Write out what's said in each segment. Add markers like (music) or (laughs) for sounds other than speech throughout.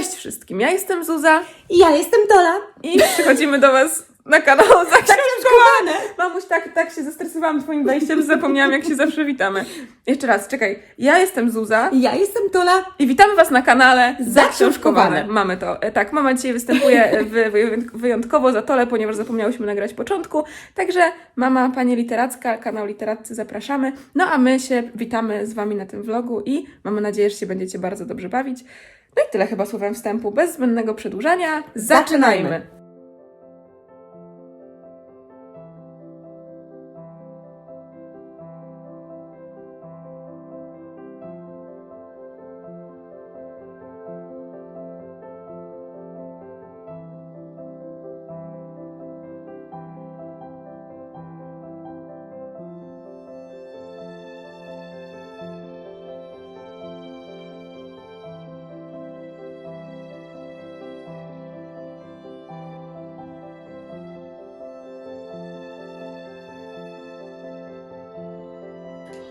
Cześć wszystkim, ja jestem Zuza I ja jestem Tola. i przychodzimy do Was na kanał Zaksiążkowane. Mamuś, tak, tak się zestresowałam twoim wejściem, zapomniałam jak się zawsze witamy. Jeszcze raz, czekaj. Ja jestem Zuza I ja jestem Tola. i witamy Was na kanale Zaksiążkowane. Zaksiążkowane. Mamy to. E, Tak, mama dzisiaj występuje e, wy- wy- wyjątkowo za tole, ponieważ zapomniałyśmy nagrać początku. Także mama, pani literacka, kanał Literaccy zapraszamy. No a my się witamy z Wami na tym vlogu i mamy nadzieję, że się będziecie bardzo dobrze bawić. No i tyle chyba słowem wstępu. Bez zbędnego przedłużania. Zaczynajmy.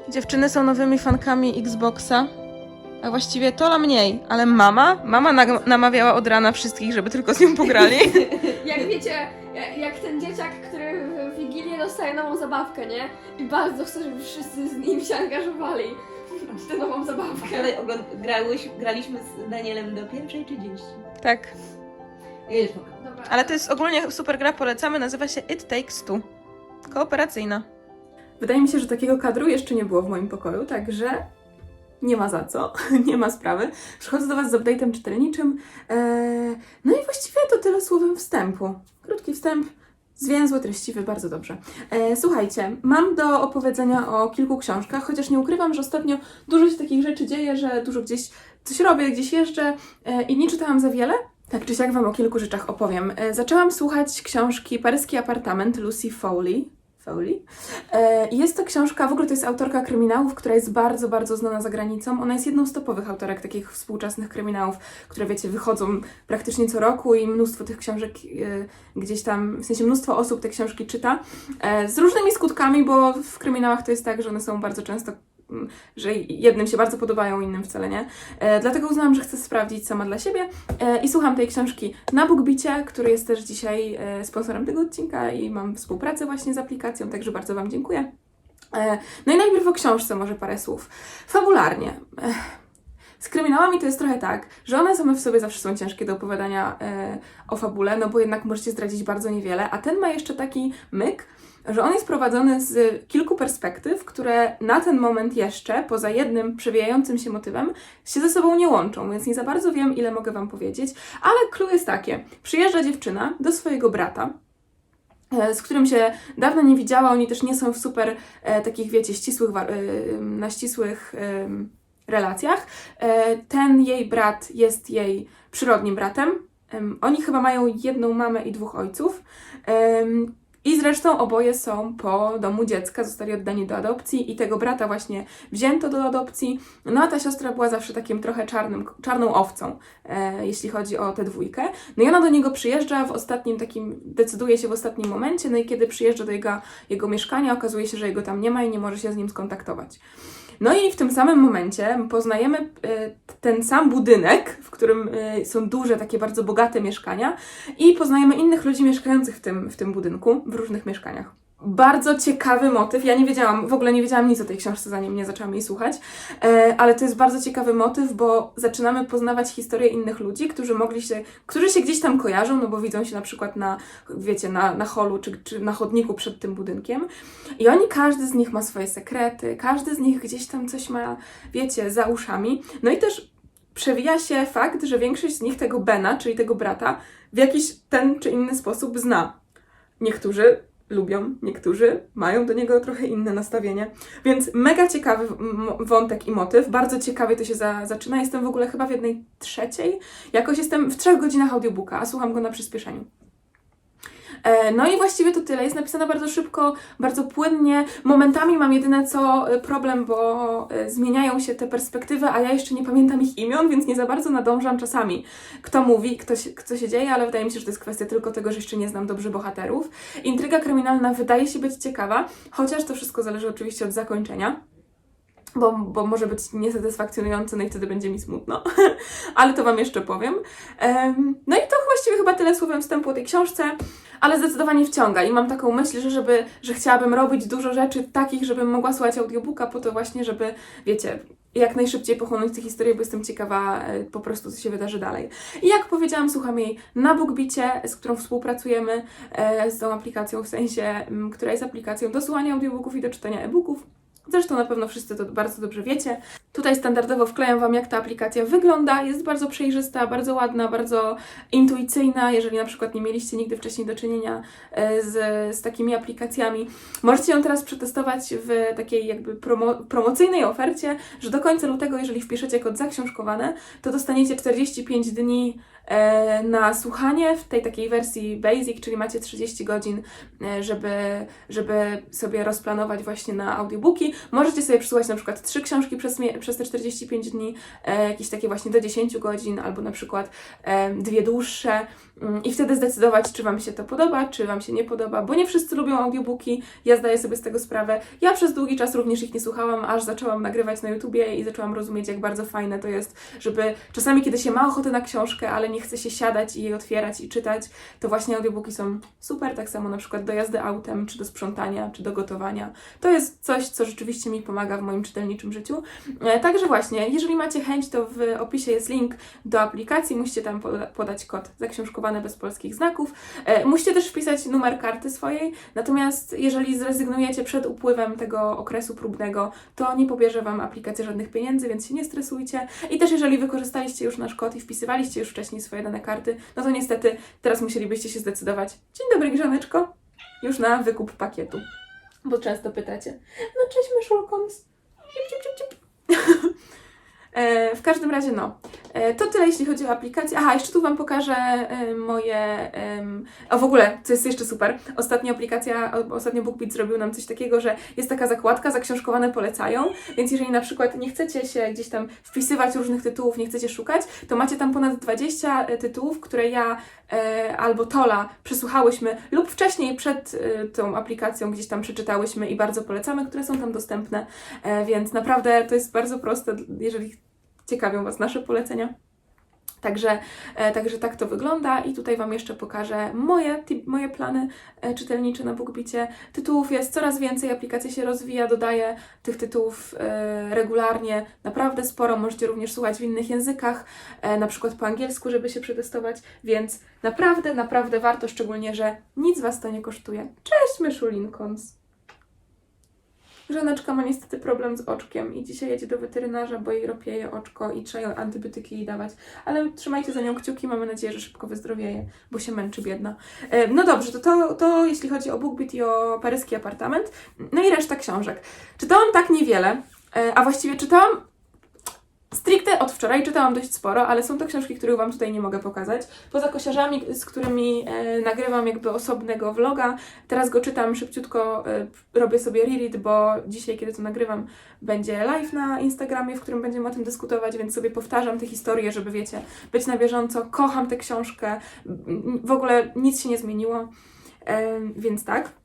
Dziewczyny są nowymi fankami Xboxa. A właściwie Tola mniej, ale mama? Mama nag- namawiała od rana wszystkich, żeby tylko z nią pograli. (laughs) Jak wiecie, jak, jak ten dzieciak, który w Wigilię dostaje nową zabawkę, nie? I bardzo chce, żeby wszyscy z nim się angażowali w tę nową zabawkę. Wczoraj ogląd- grałyś, graliśmy z Danielem do pierwszej 30. tak. Jedziesz poka. Dobra. Ale to jest ogólnie super gra, polecamy, nazywa się It Takes Two. Kooperacyjna. Wydaje mi się, że takiego kadru jeszcze nie było w moim pokoju, także nie ma za co, (laughs) nie ma sprawy. Przychodzę do Was z update'em czytelniczym. Eee, no i właściwie to tyle słowem wstępu. Krótki wstęp, zwięzły, treściwy, bardzo dobrze. E, słuchajcie, mam do opowiedzenia o kilku książkach, chociaż nie ukrywam, że ostatnio dużo się takich rzeczy dzieje, że dużo gdzieś coś robię, gdzieś jeżdżę e, i nie czytałam za wiele. Tak czy siak Wam o kilku rzeczach opowiem. E, zaczęłam słuchać książki Paryski apartament Lucy Foley. E, jest to książka, w ogóle to jest autorka kryminałów, która jest bardzo, bardzo znana za granicą. Ona jest jedną z topowych autorek takich współczesnych kryminałów, które wiecie, wychodzą praktycznie co roku i mnóstwo tych książek e, gdzieś tam, w sensie mnóstwo osób te książki czyta. E, z różnymi skutkami, bo w kryminałach to jest tak, że one są bardzo często że jednym się bardzo podobają, innym wcale nie. E, dlatego uznałam, że chcę sprawdzić sama dla siebie e, i słucham tej książki na BookBicie, który jest też dzisiaj e, sponsorem tego odcinka i mam współpracę właśnie z aplikacją, także bardzo Wam dziękuję. E, no i najpierw o książce może parę słów. Fabularnie. E, z kryminałami to jest trochę tak, że one same w sobie zawsze są ciężkie do opowiadania e, o fabule, no bo jednak możecie zdradzić bardzo niewiele, a ten ma jeszcze taki myk, że on jest prowadzony z kilku perspektyw, które na ten moment jeszcze, poza jednym przewijającym się motywem, się ze sobą nie łączą, więc nie za bardzo wiem, ile mogę Wam powiedzieć, ale clue jest takie. Przyjeżdża dziewczyna do swojego brata, e, z którym się dawno nie widziała, oni też nie są w super e, takich, wiecie, ścisłych, e, na ścisłych em, relacjach. E, ten jej brat jest jej przyrodnim bratem. Em, oni chyba mają jedną mamę i dwóch ojców. Em, i zresztą oboje są po domu dziecka, zostali oddani do adopcji i tego brata właśnie wzięto do adopcji. No a ta siostra była zawsze takim trochę czarnym, czarną owcą, e, jeśli chodzi o tę dwójkę. No i ona do niego przyjeżdża w ostatnim takim, decyduje się w ostatnim momencie, no i kiedy przyjeżdża do jego, jego mieszkania, okazuje się, że jego tam nie ma i nie może się z nim skontaktować. No i w tym samym momencie poznajemy e, ten sam budynek, w którym e, są duże, takie bardzo bogate mieszkania i poznajemy innych ludzi mieszkających w tym, w tym budynku, w różnych mieszkaniach. Bardzo ciekawy motyw. Ja nie wiedziałam, w ogóle nie wiedziałam nic o tej książce, zanim nie zaczęłam jej słuchać, e, ale to jest bardzo ciekawy motyw, bo zaczynamy poznawać historię innych ludzi, którzy mogli się, którzy się gdzieś tam kojarzą, no bo widzą się na przykład na, wiecie, na, na holu czy, czy na chodniku przed tym budynkiem. I oni, każdy z nich ma swoje sekrety, każdy z nich gdzieś tam coś ma, wiecie, za uszami. No i też przewija się fakt, że większość z nich tego Bena, czyli tego brata, w jakiś ten czy inny sposób zna. Niektórzy lubią, niektórzy mają do niego trochę inne nastawienie. Więc mega ciekawy wątek i motyw. Bardzo ciekawie to się za, zaczyna. Jestem w ogóle chyba w jednej trzeciej. Jakoś jestem w trzech godzinach audiobooka, a słucham go na przyspieszeniu. E, No i właściwie to tyle. Jest napisane bardzo szybko, bardzo płynnie. Momentami mam jedyne co e, problem, bo e, zmieniają się te perspektywy, a ja jeszcze nie pamiętam ich imion, więc nie za bardzo nadążam czasami, kto mówi, kto się, się dzieje, ale wydaje mi się, że to jest kwestia tylko tego, że jeszcze nie znam dobrze bohaterów. Intryga kryminalna wydaje się być ciekawa, chociaż to wszystko zależy oczywiście od zakończenia. Bo, bo może być niesatysfakcjonujące, no i wtedy będzie mi smutno, (laughs) ale to Wam jeszcze powiem. Em, no i to właściwie chyba tyle słowem wstępu o tej książce, ale zdecydowanie wciąga i mam taką myśl, że, żeby, że chciałabym robić dużo rzeczy takich, żebym mogła słuchać audiobooka po to właśnie, żeby, wiecie, jak najszybciej pochłonąć tę historię, bo jestem ciekawa e, po prostu, co się wydarzy dalej. I jak powiedziałam, słucham jej na BookBicie, z którą współpracujemy, e, z tą aplikacją, w sensie, która jest aplikacją do słuchania audiobooków i do czytania e-booków. Zresztą na pewno wszyscy to bardzo dobrze wiecie. Tutaj standardowo wklejam Wam, jak ta aplikacja wygląda. Jest bardzo przejrzysta, bardzo ładna, bardzo intuicyjna. Jeżeli na przykład nie mieliście nigdy wcześniej do czynienia e, z, z takimi aplikacjami, możecie ją teraz przetestować w takiej jakby promo, promocyjnej ofercie, że do końca lutego, jeżeli wpiszecie kod zaksiążkowane, to dostaniecie 45 dni na słuchanie w tej takiej wersji basic, czyli macie 30 godzin, e, żeby, żeby sobie rozplanować właśnie na audiobooki. Możecie sobie przesłuchać na przykład trzy książki przez, przez te 45 dni, e, jakieś takie właśnie do 10 godzin, albo na przykład e, dwie dłuższe mm, i wtedy zdecydować, czy Wam się to podoba, czy Wam się nie podoba, bo nie wszyscy lubią audiobooki, ja zdaję sobie z tego sprawę. Ja przez długi czas również ich nie słuchałam, aż zaczęłam nagrywać na YouTubie i zaczęłam rozumieć, jak bardzo fajne to jest, żeby czasami, kiedy się ma ochotę na książkę, ale nie chce się siadać i jej otwierać i czytać, to właśnie audiobooki są super, tak samo na przykład do jazdy autem, czy do sprzątania, czy do gotowania. To jest coś, co rzeczywiście mi pomaga w moim czytelniczym życiu. E, Także właśnie, jeżeli macie chęć, to w opisie jest link do aplikacji, musicie tam poda- podać kod zaksiążkowany bez polskich znaków. E, Musicie też wpisać numer karty swojej, natomiast jeżeli zrezygnujecie przed upływem tego okresu próbnego, to nie pobierze Wam aplikacja żadnych pieniędzy, więc się nie stresujcie. I też jeżeli wykorzystaliście już nasz kod i wpisywaliście już wcześniej swoje dane karty, no to niestety teraz musielibyście się zdecydować. Dzień dobry, Grzaneczko. Już na wykup pakietu. Bo często pytacie, no cześć cip. (laughs) E, W każdym razie, no, to tyle jeśli chodzi o aplikację. Aha, jeszcze tu Wam pokażę e, moje. O w ogóle, co jest jeszcze super. Ostatnia aplikacja, ostatnio BookBeat zrobił nam coś takiego, że jest taka zakładka, zaksiążkowane polecają. Więc jeżeli na przykład nie chcecie się gdzieś tam wpisywać różnych tytułów, nie chcecie szukać, to macie tam ponad 20 tytułów, które ja e, albo Tola przesłuchałyśmy lub wcześniej przed e, tą aplikacją gdzieś tam przeczytałyśmy i bardzo polecamy, które są tam dostępne. E, więc naprawdę to jest bardzo proste, jeżeli ciekawią Was nasze polecenia. Także, e, także tak to wygląda i tutaj Wam jeszcze pokażę moje, moje plany e, czytelnicze na BookBicie. Tytułów jest coraz więcej, aplikacja się rozwija, dodaje tych tytułów e, regularnie, naprawdę sporo. Możecie również słuchać w innych językach, na przykład po angielsku, żeby się przetestować, więc naprawdę, naprawdę warto, szczególnie, że nic Was to nie kosztuje. Cześć, myszu! Żoneczka ma niestety problem z oczkiem i dzisiaj jedzie do weterynarza, bo jej ropieje oczko i trzeba antybiotyki jej dawać. Ale trzymajcie za nią kciuki, mamy nadzieję, że szybko wyzdrowieje, bo się męczy biedna. E, No dobrze, to, to, to jeśli chodzi o BookBeat i o paryski apartament. No i reszta książek. Czytałam tak niewiele, e, a właściwie czytałam Stricte od wczoraj czytałam dość sporo, ale są to książki, których Wam tutaj nie mogę pokazać. Poza kosiarzami, z którymi e, nagrywam jakby osobnego vloga, teraz go czytam szybciutko, e, robię sobie reread, bo dzisiaj, kiedy to nagrywam, będzie live na Instagramie, w którym będziemy o tym dyskutować, więc sobie powtarzam te historie, żeby wiecie, być na bieżąco. Kocham tę książkę, w ogóle nic się nie zmieniło, e, więc tak.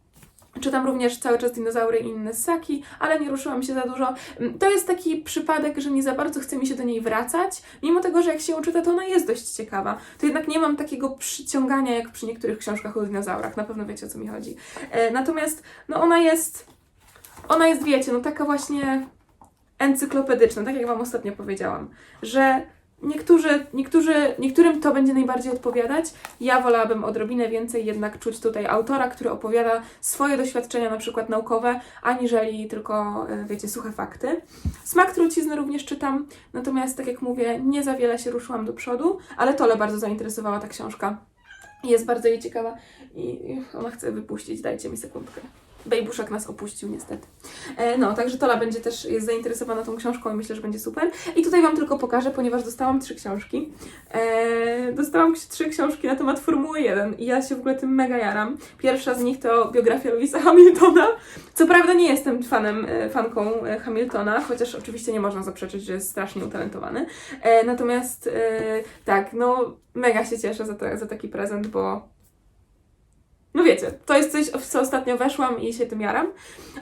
Czytam również cały czas dinozaury i inne ssaki, ale nie ruszyłam się za dużo. Mm, To jest taki przypadek, że nie za bardzo chce mi się do niej wracać, mimo tego, że jak się ją czyta, to ona jest dość ciekawa. To jednak nie mam takiego przyciągania jak przy niektórych książkach o dinozaurach, na pewno wiecie o co mi chodzi. E, natomiast no ona jest, ona jest, wiecie, no taka właśnie encyklopedyczna, tak jak Wam ostatnio powiedziałam, że niektórzy, niektórzy, niektórym to będzie najbardziej odpowiadać. Ja wolałabym odrobinę więcej jednak czuć tutaj autora, który opowiada swoje doświadczenia, na przykład naukowe, aniżeli tylko, e, wiecie, suche fakty. Smak trucizny również czytam, natomiast tak jak mówię, nie za wiele się ruszyłam do przodu, ale Tole bardzo zainteresowała ta książka. Jest bardzo jej ciekawa i i ona chce wypuścić, dajcie mi sekundkę. Bejbuszek nas opuścił niestety. E, no, także Tola będzie też jest zainteresowana tą książką i myślę, że będzie super. I tutaj Wam tylko pokażę, ponieważ dostałam trzy książki. E, dostałam trzy książki na temat Formuły 1 i ja się w ogóle tym mega jaram. Pierwsza z nich to biografia Louisa Hamiltona. Co prawda nie jestem fanem, e, fanką e, Hamiltona, chociaż oczywiście nie można zaprzeczyć, że jest strasznie utalentowany. E, natomiast e, tak, no mega się cieszę za, za taki prezent, bo no wiecie, to jest coś, w co ostatnio weszłam i się tym jaram.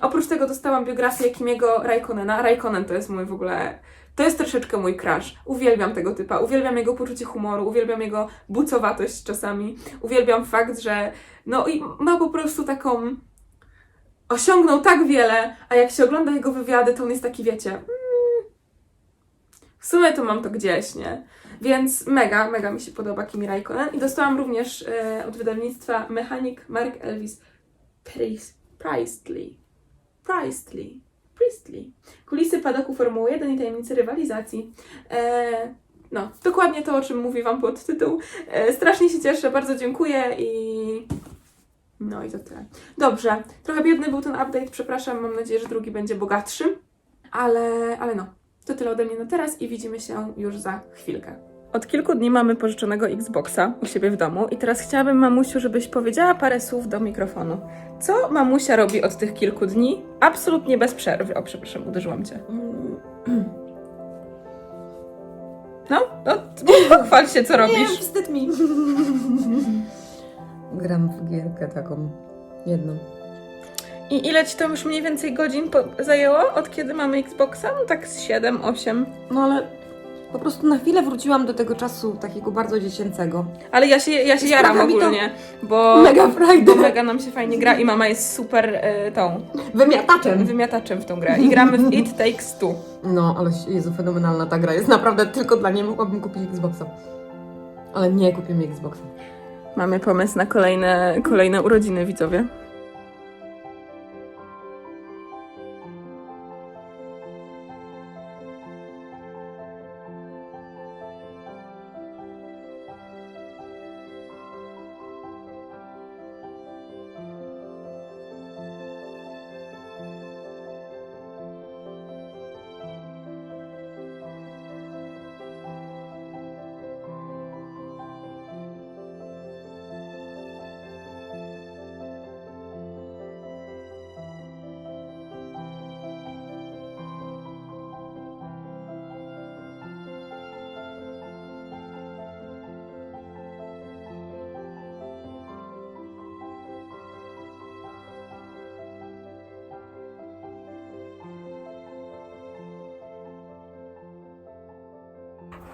Oprócz tego dostałam biografię Kimiego Raikkonena. Raikkonen to jest mój w ogóle... To jest troszeczkę mój crush. Uwielbiam tego typa. Uwielbiam jego poczucie humoru, uwielbiam jego bucowatość czasami. Uwielbiam fakt, że no i ma po prostu taką... Osiągnął tak wiele, a jak się ogląda jego wywiady, to on jest taki, wiecie... Mm, w sumie to mam to gdzieś, nie? Więc mega, mega mi się podoba Kimi Raikkonen. I dostałam również e, od wydawnictwa Mechanik Mark Elvis Priest, Priestley. Priestley. Priestley. Kulisy padoku Formuły 1 i tajemnice rywalizacji. E, no, dokładnie to, o czym mówi Wam podtytuł. E, strasznie się cieszę, bardzo dziękuję i... No i to tyle. Dobrze, trochę biedny był ten update, przepraszam, mam nadzieję, że drugi będzie bogatszy. Ale, ale no, to tyle ode mnie na teraz i widzimy się już za chwilkę. Od kilku dni mamy pożyczonego Xboxa u siebie w domu i teraz chciałabym, mamusiu, żebyś powiedziała parę słów do mikrofonu. Co mamusia robi od tych kilku dni? Absolutnie bez przerwy. O, przepraszam, uderzyłam cię. No, no, pochwal się, co Nie, robisz. wstyd mi. (laughs) Gram w gierkę taką jedną. I ile ci to już mniej więcej godzin po- zajęło, od kiedy mamy Xboxa? No tak z 7, 8. No ale po prostu na chwilę wróciłam do tego czasu takiego bardzo dziecięcego. Ale ja się, ja się jaram sprawia mi to ogólnie, bo... Mega Bo frajdę. mega nam się fajnie gra i mama jest super e, tą Wymiataczem. wymiataczem w tą grę. I gramy w It Takes Two. No, ale Jezu, fenomenalna ta gra jest. Naprawdę tylko dla niej mogłabym kupić Xboxa. Ale nie kupię mi Xboxa. Mamy pomysł na kolejne, kolejne urodziny, widzowie.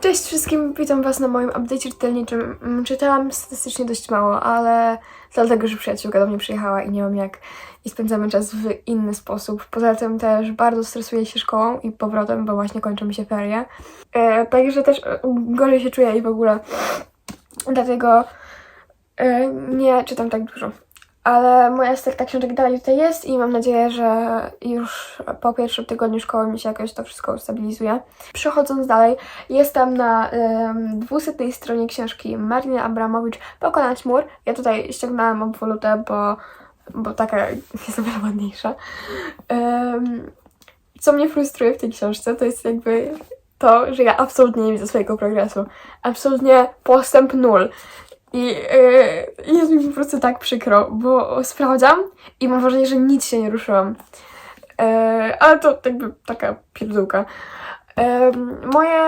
Cześć wszystkim, witam Was na moim update'cie czytelniczym. Mm, Czytałam statystycznie dość mało, ale dlatego, że przyjaciółka do mnie przyjechała i nie mam jak i spędzamy czas w inny sposób. Poza tym też bardzo stresuję się szkołą i powrotem, bo właśnie kończą mi się ferie. E, także też e, gorzej się czuję i w ogóle dlatego e, nie czytam tak dużo. Ale moja sterta książek dalej tutaj jest i mam nadzieję, że już po pierwszym tygodniu szkoły mi się jakoś to wszystko ustabilizuje. Przechodząc dalej, Jestem na um, 200 stronie książki Marina Abramowicz Pokonać mur. Ja tutaj ściągnęłam obwolutę, bo, bo taka (laughs) jest o wiele ładniejsza. Em, co mnie frustruje w tej książce, to jest jakby to, że ja absolutnie nie widzę swojego progresu. Absolutnie postęp nul. I yy, jest mi po prostu tak przykro, bo sprawdzam i mam wrażenie, że nic się nie ruszyłam. Yy, ale to jakby taka pierdółka. Moje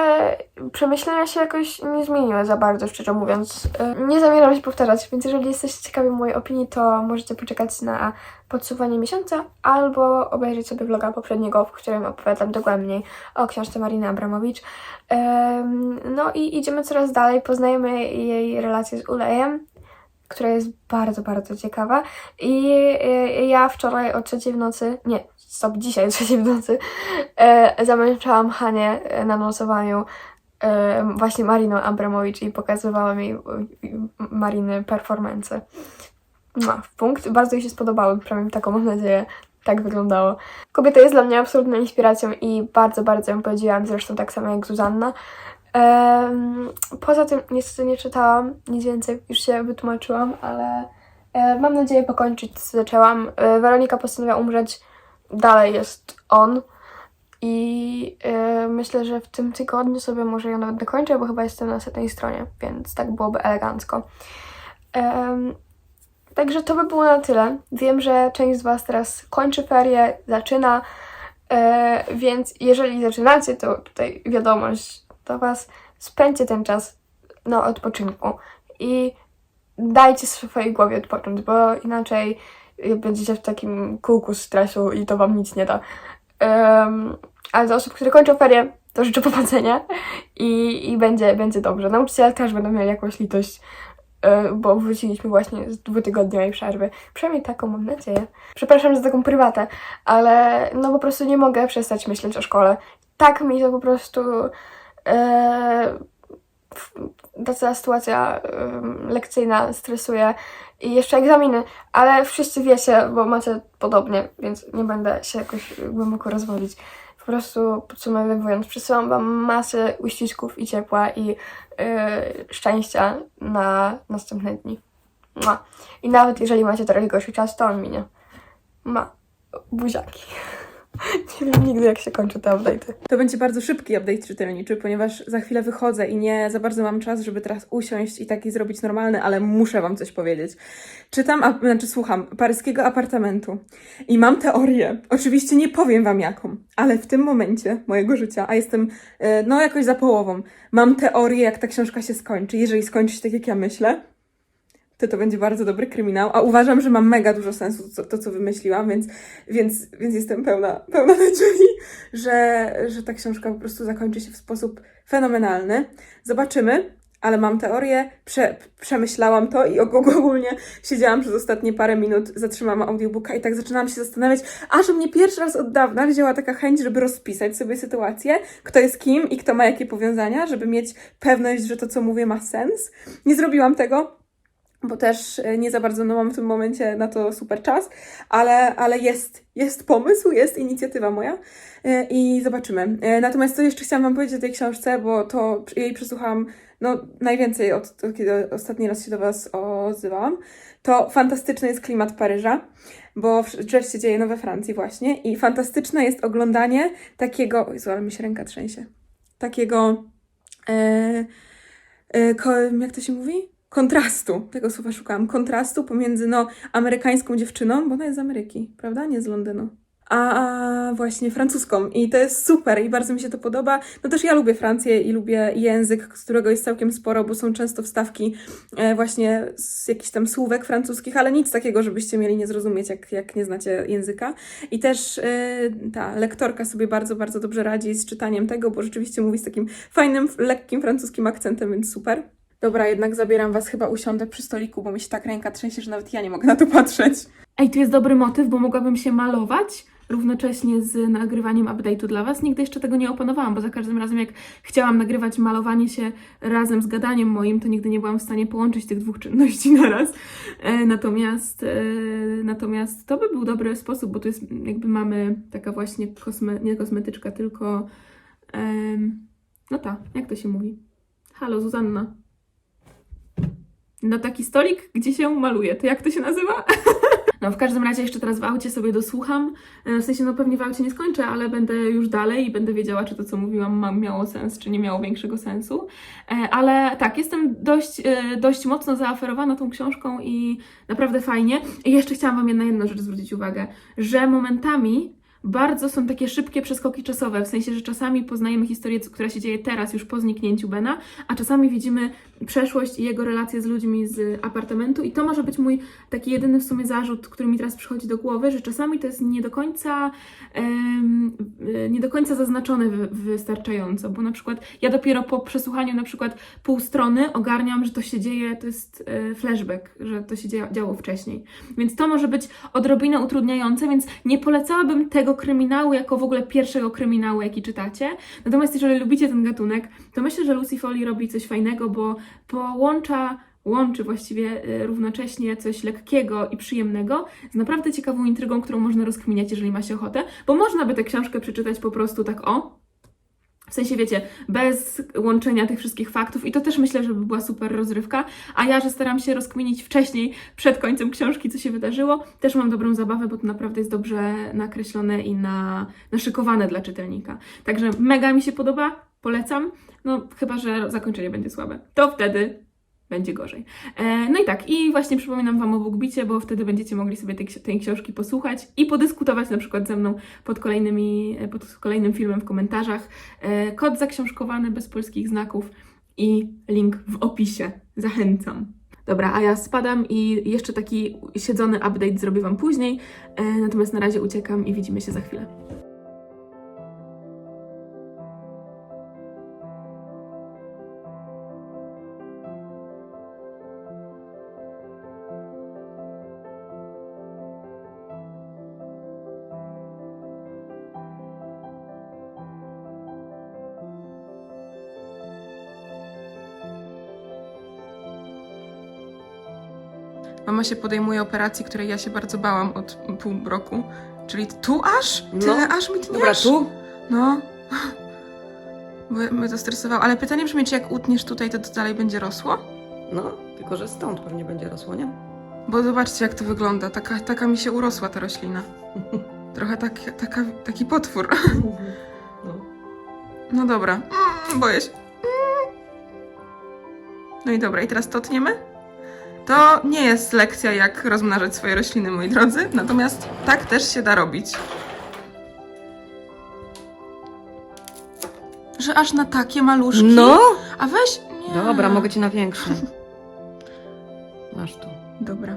przemyślenia się jakoś nie zmieniły za bardzo, szczerze mówiąc. Nie zamierzam się powtarzać, więc jeżeli jesteście ciekawi mojej opinii, to możecie poczekać na podsuwanie miesiąca albo obejrzeć sobie vloga poprzedniego, w którym opowiadam dogłębniej o książce Mariny Abramowicz. No i idziemy coraz dalej, poznajemy jej relację z Ulejem, która jest bardzo, bardzo ciekawa. I y, ja wczoraj o trzeciej w nocy, nie, stop, dzisiaj o trzeciej w nocy, e, zamęczałam Hanie e, na nocowaniu e, właśnie Mariną Abramowicz i pokazywałam jej e, Mariny performance. No, w punkt. Bardzo jej się spodobały, przynajmniej taką mam nadzieję. Tak wyglądało. Kobieta jest dla mnie absolutną inspiracją i bardzo, bardzo ją podziwiam, zresztą tak samo jak Zuzanna. Poza tym niestety nie czytałam, nic więcej, już się wytłumaczyłam, ale e, mam nadzieję pokończyć, co zaczęłam. E, Weronika postanowiła umrzeć, dalej jest on i e, myślę, że w tym tygodniu sobie może ją nawet dokończę, bo chyba jestem na setnej stronie, więc tak byłoby elegancko. Także to by było na tyle. Wiem, że część z Was teraz kończy ferie, zaczyna, więc jeżeli zaczynacie, to tutaj wiadomość do Was, spędźcie ten czas na odpoczynku i dajcie swojej głowie odpocząć, bo inaczej y, będziecie w takim kółku stresu i to wam nic nie da. Em, ale dla osób, które kończą ferie, to życzę powodzenia i, i będzie, będzie dobrze. Nauczyciele też będą mieli jakąś litość, y, bo wróciliśmy właśnie z dwutygodniowej przerwy. Przynajmniej taką mam nadzieję. Przepraszam za taką prywatę, ale no po prostu nie mogę przestać myśleć o szkole. Tak mi to po prostu... E, ta cała sytuacja lekcyjna stresuje i jeszcze egzaminy, ale wszyscy wiecie, bo macie podobnie, więc nie będę się jakoś głęboko rozwodzić. Po prostu podsumowując, przesyłam Wam masę uścisków i ciepła i e, szczęścia na następne dni. Mua. I nawet jeżeli macie trochę gorszy czas, to on minie. Ma. Buziaki. (laughs) Nie wiem nigdy, jak się kończy te update'y. To będzie bardzo szybki update czytelniczy, ponieważ za chwilę wychodzę i nie za bardzo mam czas, żeby teraz usiąść i taki zrobić normalny, ale muszę Wam coś powiedzieć. Czytam, a, znaczy słucham paryskiego apartamentu i mam teorię. Oczywiście nie powiem Wam jaką, ale w tym momencie mojego życia, a jestem e, no jakoś za połową, mam teorię, jak ta książka się skończy. Jeżeli skończy się tak, jak ja myślę, to to będzie bardzo dobry kryminał, a uważam, że ma mega dużo sensu to, to co wymyśliłam, więc, więc, więc jestem pełna, pełna nadziei, że, że ta książka po prostu zakończy się w sposób fenomenalny. Zobaczymy, ale mam teorię, prze, przemyślałam to i og- ogólnie siedziałam przez ostatnie parę minut, zatrzymałam audiobooka i tak zaczynałam się zastanawiać, a że mnie pierwszy raz od dawna wzięła taka chęć, żeby rozpisać sobie sytuację, kto jest kim i kto ma jakie powiązania, żeby mieć pewność, że to, co mówię, ma sens. Nie zrobiłam tego, bo też e, nie za bardzo no, mam w tym momencie na to super czas, ale, ale jest, jest pomysł, jest inicjatywa moja e, i zobaczymy. E, Natomiast co jeszcze chciałam Wam powiedzieć o tej książce, bo to jej przesłuchałam no, najwięcej od od kiedy ostatni raz się do Was odzywałam, to fantastyczny jest klimat Paryża, bo rzecz się dzieje no, we Francji właśnie i fantastyczne jest oglądanie takiego, o Jezu, ale mi się ręka trzęsie, takiego, e, e, jak to się mówi? Kontrastu, tego słowa szukałam, kontrastu pomiędzy no, amerykańską dziewczyną, bo ona jest z Ameryki, prawda? Nie z Londynu. A, właśnie francuską. I to jest super i bardzo mi się to podoba. No też ja lubię Francję i lubię język, z którego jest całkiem sporo, bo są często wstawki e, właśnie z jakichś tam słówek francuskich, ale nic takiego, żebyście mieli nie zrozumieć, jak, jak nie znacie języka. I też e, ta lektorka sobie bardzo, bardzo dobrze radzi z czytaniem tego, bo rzeczywiście mówi z takim fajnym, lekkim francuskim akcentem, więc super. Dobra, jednak zabieram was, chyba usiądę przy stoliku, bo mi się tak ręka trzęsie, że nawet ja nie mogę na to patrzeć. Ej, tu jest dobry motyw, bo mogłabym się malować równocześnie z nagrywaniem update'u dla Was. Nigdy jeszcze tego nie opanowałam, bo za każdym razem jak chciałam nagrywać malowanie się razem z gadaniem moim, to nigdy nie byłam w stanie połączyć tych dwóch czynności (laughs) naraz. E, natomiast, e, natomiast to by był dobry sposób, bo tu jest jakby mamy taka właśnie kosme, nie kosmetyczka, tylko em, no ta, jak to się mówi? Halo, Zuzanna. No taki stolik, gdzie się maluje. To jak to się nazywa? No w każdym razie jeszcze teraz w aucie sobie dosłucham. E, W sensie no pewnie w aucie nie skończę, ale będę już dalej i będę wiedziała, czy to co mówiłam ma, miało sens, czy nie miało większego sensu. E, Ale tak, jestem dość, e, dość mocno zaaferowana tą książką i naprawdę fajnie. I jeszcze chciałam Wam na jedną rzecz zwrócić uwagę, że momentami bardzo są takie szybkie przeskoki czasowe, w sensie, że czasami poznajemy historię, która się dzieje teraz, już po zniknięciu Bena, a czasami widzimy przeszłość i jego relacje z ludźmi z apartamentu i to może być mój taki jedyny w sumie zarzut, który mi teraz przychodzi do głowy, że czasami to jest nie do końca y, nie do końca zaznaczone wy, wystarczająco, bo na przykład ja dopiero po przesłuchaniu na przykład pół strony ogarniam, że to się dzieje, to jest e, flashback, że to się dzia, działo wcześniej. Więc to może być odrobinę utrudniające, więc nie polecałabym tego kryminału jako w ogóle pierwszego kryminału, jaki czytacie. Natomiast jeżeli lubicie ten gatunek, to myślę, że Lucy Foley robi coś fajnego, bo połącza łączy właściwie y, równocześnie coś lekkiego i przyjemnego z naprawdę ciekawą intrygą, którą można rozkminiać, jeżeli ma się ochotę, bo można by tę książkę przeczytać po prostu tak o, w sensie, wiecie, bez łączenia tych wszystkich faktów i to też myślę, że by była super rozrywka, a ja, że staram się rozkminić wcześniej, przed końcem książki, co się wydarzyło, też mam dobrą zabawę, bo to naprawdę jest dobrze nakreślone i na, naszykowane dla czytelnika. Także mega mi się podoba, polecam, no chyba, że zakończenie będzie słabe. To wtedy będzie gorzej. E, no i tak, i właśnie przypominam Wam o BookBicie, bo wtedy będziecie mogli sobie tej, tej książki posłuchać i podyskutować na przykład ze mną pod, kolejnymi, e, pod kolejnym filmem w komentarzach. E, kod zaksiążkowany bez polskich znaków i link w opisie. Zachęcam. Dobra, a ja spadam i jeszcze taki siedzony update zrobię Wam później. E, natomiast na razie uciekam i widzimy się za chwilę. Mama się podejmuje operacji, której ja się bardzo bałam od pół roku. Czyli tu aż? No. Tyle aż mi tniesz? Dobra, tu? No. Bo mnie to stresowało. Ale pytanie brzmi, czy jak utniesz tutaj, to to dalej będzie rosło? No, tylko że stąd pewnie będzie rosło, nie? Bo zobaczcie, jak to wygląda. Taka, taka mi się urosła ta roślina. (laughs) Trochę tak, taka, taki potwór. No. No dobra. Mm, boję się. Mm. No i dobra, i teraz to tniemy? To nie jest lekcja, jak rozmnażać swoje rośliny, moi drodzy. Natomiast tak też się da robić. Że aż na takie maluszki? No! A weź... Nie. Dobra, mogę ci na większe. Masz tu. Dobra.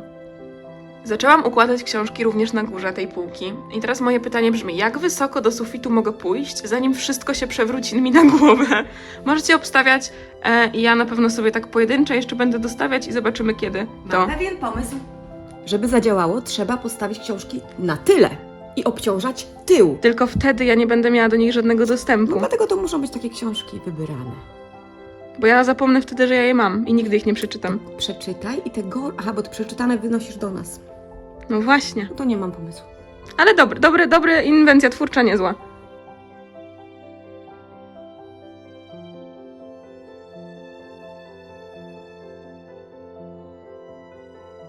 Zaczęłam układać książki również na górze tej półki. I teraz moje pytanie brzmi: jak wysoko do sufitu mogę pójść, zanim wszystko się przewróci mi na głowę? Możecie obstawiać e, ja na pewno sobie tak pojedyncze jeszcze będę dostawiać i zobaczymy kiedy to. Mam pewien pomysł. Żeby zadziałało, trzeba postawić książki na tyle i obciążać tył. Tylko wtedy ja nie będę miała do nich żadnego No dostępu. dlatego to muszą być takie książki wybierane. Bo ja zapomnę wtedy, że ja je mam i nigdy ich nie przeczytam. Przeczytaj i te go... Aha, bo przeczytane wynosisz do nas. No właśnie. To nie mam pomysłu. Ale dobry, dobry, dobry, inwencja twórcza niezła.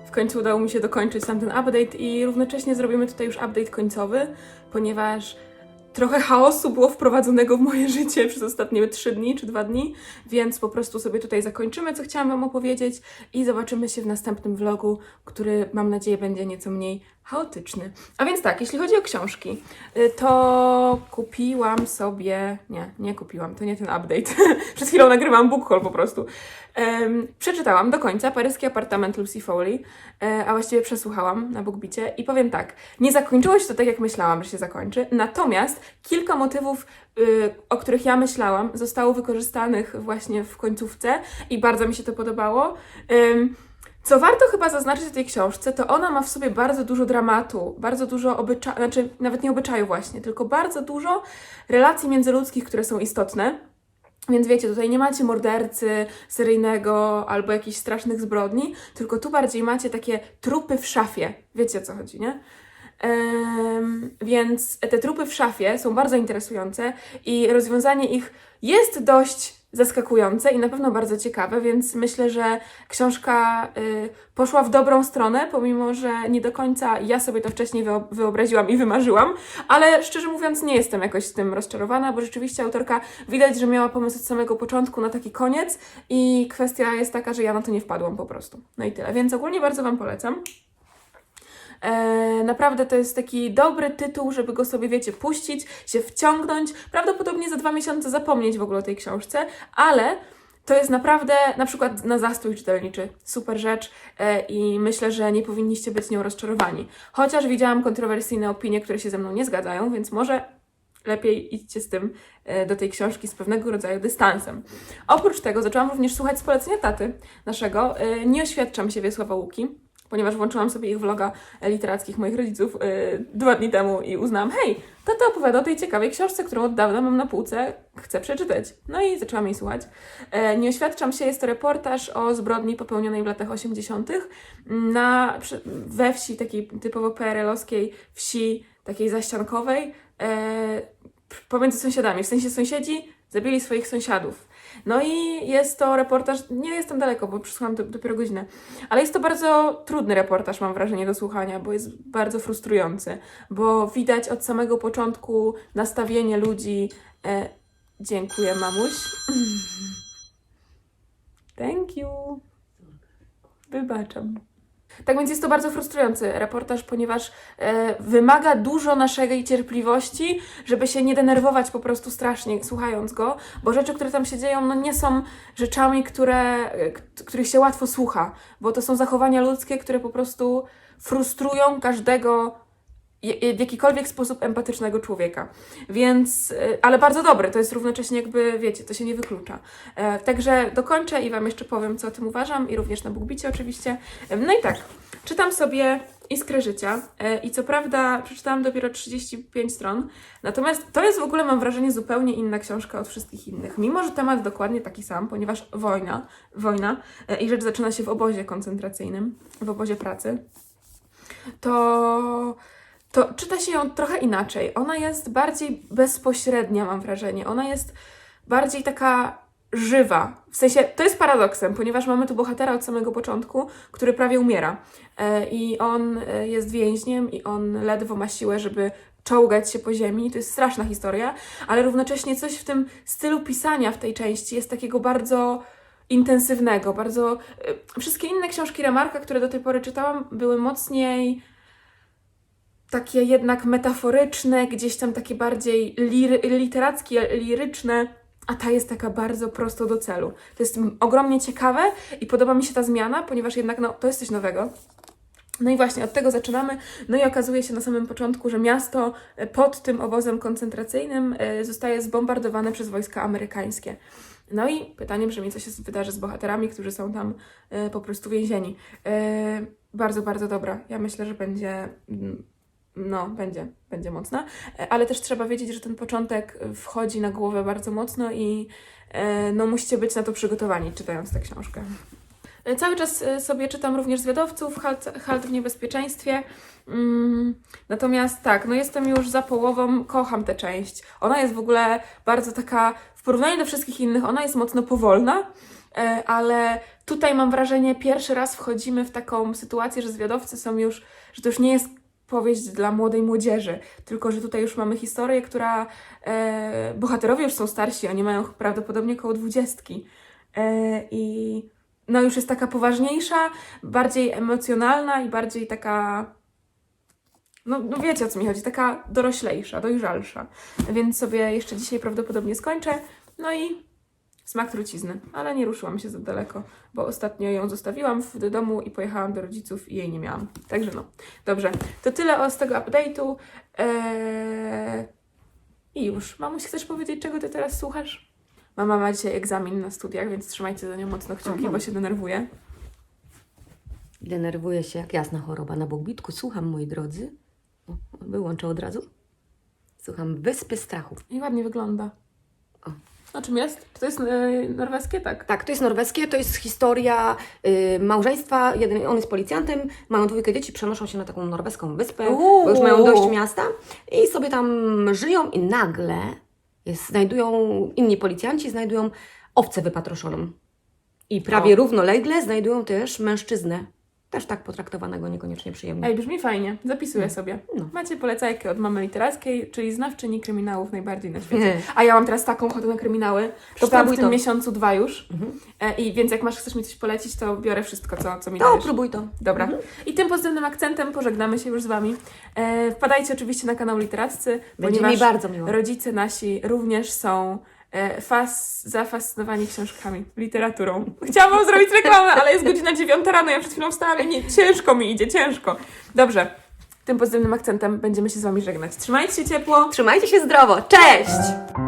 W końcu udało mi się dokończyć tamten update i równocześnie zrobimy tutaj już update końcowy, ponieważ trochę chaosu było wprowadzonego w moje (laughs) życie przez ostatnie 3 dni czy 2 dni, więc po prostu sobie tutaj zakończymy, co chciałam Wam opowiedzieć i zobaczymy się w następnym vlogu, który mam nadzieję będzie nieco mniej chaotyczny. A więc tak, jeśli chodzi o książki, y, to kupiłam sobie. Nie, nie kupiłam, to nie ten update. (laughs) Przed chwilą nagrywałam book haul po prostu. Em, przeczytałam do końca Paryski apartament Lucy Foley, e, a właściwie przesłuchałam na BookBicie i powiem tak, nie zakończyło się to tak, jak myślałam, że się zakończy, natomiast kilka motywów, y, o których ja myślałam, zostało wykorzystanych właśnie w końcówce i bardzo mi się to podobało. Co warto chyba zaznaczyć w tej książce, to ona ma w sobie bardzo dużo dramatu, bardzo dużo obyczaju, znaczy nawet nie obyczaju właśnie, tylko bardzo dużo relacji międzyludzkich, które są istotne. Więc wiecie, tutaj nie macie mordercy seryjnego albo jakichś strasznych zbrodni, tylko tu bardziej macie takie trupy w szafie. Wiecie o co chodzi, nie? Em, więc te trupy w szafie są bardzo interesujące i rozwiązanie ich jest dość zaskakujące i na pewno bardzo ciekawe, więc myślę, że książka y, poszła w dobrą stronę, pomimo że nie do końca ja sobie to wcześniej wyo- wyobraziłam i wymarzyłam, ale szczerze mówiąc nie jestem jakoś z tym rozczarowana, bo rzeczywiście autorka widać, że miała pomysł od samego początku na taki koniec i kwestia jest taka, że ja na to nie wpadłam po prostu. No i tyle, więc ogólnie bardzo Wam polecam. E, naprawdę to jest taki dobry tytuł, żeby go sobie, wiecie, puścić, się wciągnąć. Prawdopodobnie za dwa miesiące zapomnieć w ogóle o tej książce, ale to jest naprawdę na przykład na zastój czytelniczy super rzecz e, i myślę, że nie powinniście być nią rozczarowani. Chociaż widziałam kontrowersyjne opinie, które się ze mną nie zgadzają, więc może lepiej idźcie z tym e, do tej książki z pewnego rodzaju dystansem. Oprócz tego zaczęłam również słuchać z polecenia taty naszego. Nie oświadczam się Wiesława Łuki, ponieważ włączyłam sobie ich vloga literackich moich rodziców e, dwa dni temu i uznałam, hej, tata opowiada o tej ciekawej książce, którą od dawna mam na półce, chcę przeczytać. No i zaczęłam jej słuchać. E, Nie oświadczam się, jest to reportaż o zbrodni popełnionej w latach 80. na, przy- we wsi, takiej typowo PRL-owskiej wsi, takiej zaściankowej, e, pomiędzy sąsiadami. W sensie sąsiedzi zabili swoich sąsiadów. No i jest to reportaż, nie jestem daleko, bo przesłuchałam do, dopiero godzinę, ale jest to bardzo trudny reportaż, mam wrażenie, do słuchania, bo jest bardzo frustrujący, bo widać od samego początku nastawienie ludzi. E, dziękuję, mamuś. (laughs) Thank you. Wybaczam. Tak więc jest to bardzo frustrujący reportaż, ponieważ e, wymaga dużo naszej cierpliwości, żeby się nie denerwować po prostu strasznie słuchając go, bo rzeczy, które tam się dzieją, no nie są rzeczami, które, e, których się łatwo słucha, bo to są zachowania ludzkie, które po prostu frustrują każdego w jakikolwiek sposób empatycznego człowieka. Więc, e, ale bardzo dobry, to jest równocześnie jakby, wiecie, to się nie wyklucza. E, Także dokończę i Wam jeszcze powiem, co o tym uważam i również na BookBicie oczywiście. E, No i tak, czytam sobie Iskrę Życia i co prawda przeczytałam dopiero 35 stron, natomiast to jest w ogóle, mam wrażenie, zupełnie inna książka od wszystkich innych. Mimo, że temat dokładnie taki sam, ponieważ wojna, wojna i rzecz zaczyna się w obozie koncentracyjnym, w obozie pracy, to to czyta się ją trochę inaczej. Ona jest bardziej bezpośrednia, mam wrażenie. Ona jest bardziej taka żywa. W sensie, to jest paradoksem, ponieważ mamy tu bohatera od samego początku, który prawie umiera. E, I on e, jest więźniem i on ledwo ma siłę, żeby czołgać się po ziemi. To jest straszna historia, ale równocześnie coś w tym stylu pisania w tej części jest takiego bardzo intensywnego, bardzo... e, Wszystkie inne książki Remarka, które do tej pory czytałam, były mocniej takie jednak metaforyczne, gdzieś tam takie bardziej lir- literackie, liryczne, a ta jest taka bardzo prosto do celu. To jest ogromnie ciekawe i podoba mi się ta zmiana, ponieważ jednak no, to jest coś nowego. No i właśnie od tego zaczynamy. No i okazuje się na samym początku, że miasto e, pod tym obozem koncentracyjnym e, zostaje zbombardowane przez wojska amerykańskie. No i pytanie brzmi, co się wydarzy z bohaterami, którzy są tam e, po prostu więzieni. Bardzo, bardzo dobra. Ja myślę, że będzie mm, no, będzie, będzie mocna, E, ale też trzeba wiedzieć, że ten początek wchodzi na głowę bardzo mocno i e, no musicie być na to przygotowani, czytając tę książkę. E, Cały czas e, sobie czytam również Zwiadowców, Halt, halt w niebezpieczeństwie. Mm, natomiast tak, no jestem już za połową, kocham tę część. Ona jest w ogóle bardzo taka, w porównaniu do wszystkich innych, ona jest mocno powolna, e, ale tutaj mam wrażenie, pierwszy raz wchodzimy w taką sytuację, że zwiadowcy są już, że to już nie jest powieść dla młodej młodzieży, tylko że tutaj już mamy historię, która e, bohaterowie już są starsi, oni mają prawdopodobnie około dwudziestki e, i no już jest taka poważniejsza, bardziej emocjonalna i bardziej taka no, no wiecie o co mi chodzi, taka doroślejsza, dojrzalsza. Więc sobie jeszcze dzisiaj prawdopodobnie skończę. No i smak trucizny, ale nie ruszyłam się za daleko, bo ostatnio ją zostawiłam w domu i pojechałam do rodziców i jej nie miałam. Także no, dobrze. To tyle o z tego update'u. Eee... I już. Mamuś, chcesz powiedzieć, czego ty teraz słuchasz? Mama ma dzisiaj egzamin na studiach, więc trzymajcie za nią mocno kciuki, Aha. bo się denerwuje. Denerwuję się jak jasna choroba na Bogbitku. Słucham, moi drodzy. O, wyłączę od razu. Słucham Wyspy Strachu. I ładnie wygląda. O. O czym jest? Czy to jest e, norweskie? Tak. Tak, to jest norweskie, to jest historia y, małżeństwa. Jeden, on jest policjantem, mają dwójkę dzieci, przenoszą się na taką norweską wyspę, bo już mają dość miasta i sobie tam żyją i nagle jest, znajdują, inni policjanci znajdują owcę wypatroszoną. I prawie O. równolegle znajdują też mężczyznę, też tak potraktowanego niekoniecznie przyjemnie. Ej, brzmi fajnie. Zapisuję sobie. No. Macie polecajkę od mamy literackiej, czyli znawczyni kryminałów najbardziej na świecie. (laughs) A ja mam teraz taką ochotę na kryminały. Przeczytałam w tym to. miesiącu dwa już. Mhm. E, I więc jak masz, chcesz mi coś polecić, to biorę wszystko, co, co mi To dajesz. próbuj to. Dobra. I tym pozytywnym akcentem pożegnamy się już z Wami. E, wpadajcie oczywiście na kanał Literaccy, Będzie ponieważ mi bardzo miło. rodzice nasi również są fas, zafascynowani książkami, literaturą. Chciałam Wam zrobić reklamę, ale jest godzina dziewiąta rano, ja przed chwilą wstałam i nie, ciężko mi idzie, ciężko. Dobrze. Tym pozytywnym akcentem będziemy się z Wami żegnać. Trzymajcie się ciepło. Trzymajcie się zdrowo. Cześć!